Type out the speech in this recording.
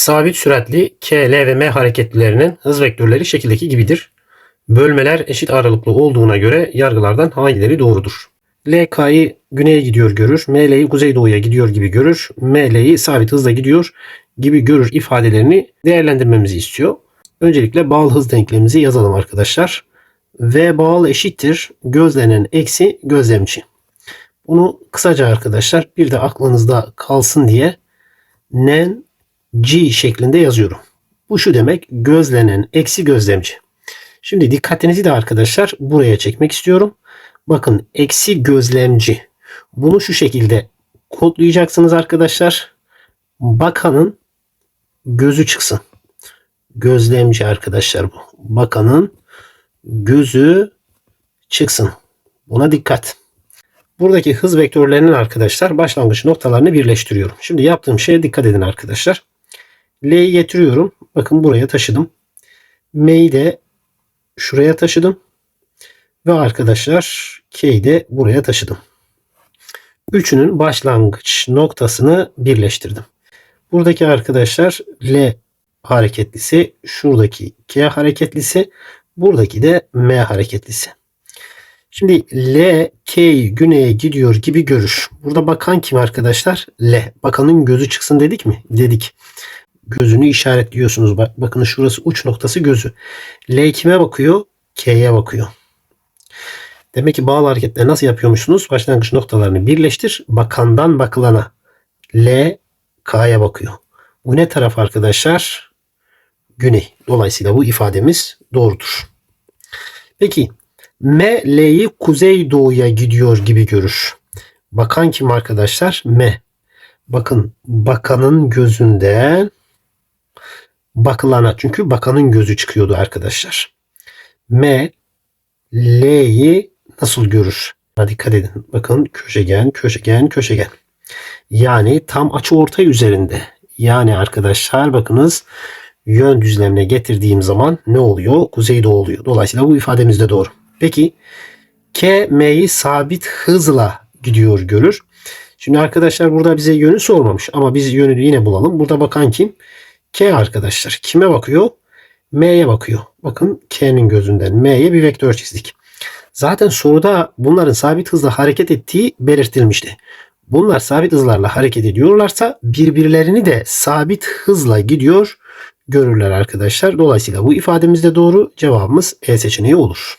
Sabit süratli K, L ve M hareketlilerinin hız vektörleri şekildeki gibidir. Bölmeler eşit aralıklı olduğuna göre yargılardan hangileri doğrudur? L, güneye gidiyor görür. M, L'yi kuzeydoğuya gidiyor gibi görür. M, sabit hızla gidiyor gibi görür ifadelerini değerlendirmemizi istiyor. Öncelikle bağlı hız denklemimizi yazalım arkadaşlar. V bağlı eşittir gözlenen eksi gözlemci. Bunu kısaca arkadaşlar bir de aklınızda kalsın diye nen G şeklinde yazıyorum. Bu şu demek gözlenen eksi gözlemci. Şimdi dikkatinizi de arkadaşlar buraya çekmek istiyorum. Bakın eksi gözlemci. Bunu şu şekilde kodlayacaksınız arkadaşlar. Bakanın gözü çıksın. Gözlemci arkadaşlar bu. Bakanın gözü çıksın. Buna dikkat. Buradaki hız vektörlerinin arkadaşlar başlangıç noktalarını birleştiriyorum. Şimdi yaptığım şeye dikkat edin arkadaşlar. L'yi getiriyorum. Bakın buraya taşıdım. M'yi de şuraya taşıdım. Ve arkadaşlar K'yi de buraya taşıdım. Üçünün başlangıç noktasını birleştirdim. Buradaki arkadaşlar L hareketlisi, şuradaki K hareketlisi, buradaki de M hareketlisi. Şimdi L K'yi güneye gidiyor gibi görür. Burada bakan kim arkadaşlar? L. Bakanın gözü çıksın dedik mi? Dedik. Gözünü işaretliyorsunuz. Bak, bakın şurası uç noktası gözü. L kime bakıyor? K'ye bakıyor. Demek ki bağlı hareketleri nasıl yapıyormuşsunuz? Başlangıç noktalarını birleştir. Bakandan bakılana. L K'ya bakıyor. Bu ne taraf arkadaşlar? Güney. Dolayısıyla bu ifademiz doğrudur. Peki M L'yi kuzey doğuya gidiyor gibi görür. Bakan kim arkadaşlar? M. Bakın bakanın gözünden bakılana çünkü bakanın gözü çıkıyordu arkadaşlar. M L'yi nasıl görür? Buna dikkat edin. Bakın köşegen, köşegen, köşegen. Yani tam açı ortay üzerinde. Yani arkadaşlar bakınız yön düzlemine getirdiğim zaman ne oluyor? Kuzeydoğu oluyor. Dolayısıyla bu ifademiz de doğru. Peki K M'yi sabit hızla gidiyor görür. Şimdi arkadaşlar burada bize yönü sormamış ama biz yönü yine bulalım. Burada bakan kim? K arkadaşlar. Kime bakıyor? M'ye bakıyor. Bakın K'nin gözünden M'ye bir vektör çizdik. Zaten soruda bunların sabit hızla hareket ettiği belirtilmişti. Bunlar sabit hızlarla hareket ediyorlarsa birbirlerini de sabit hızla gidiyor görürler arkadaşlar. Dolayısıyla bu ifademiz de doğru. Cevabımız E seçeneği olur.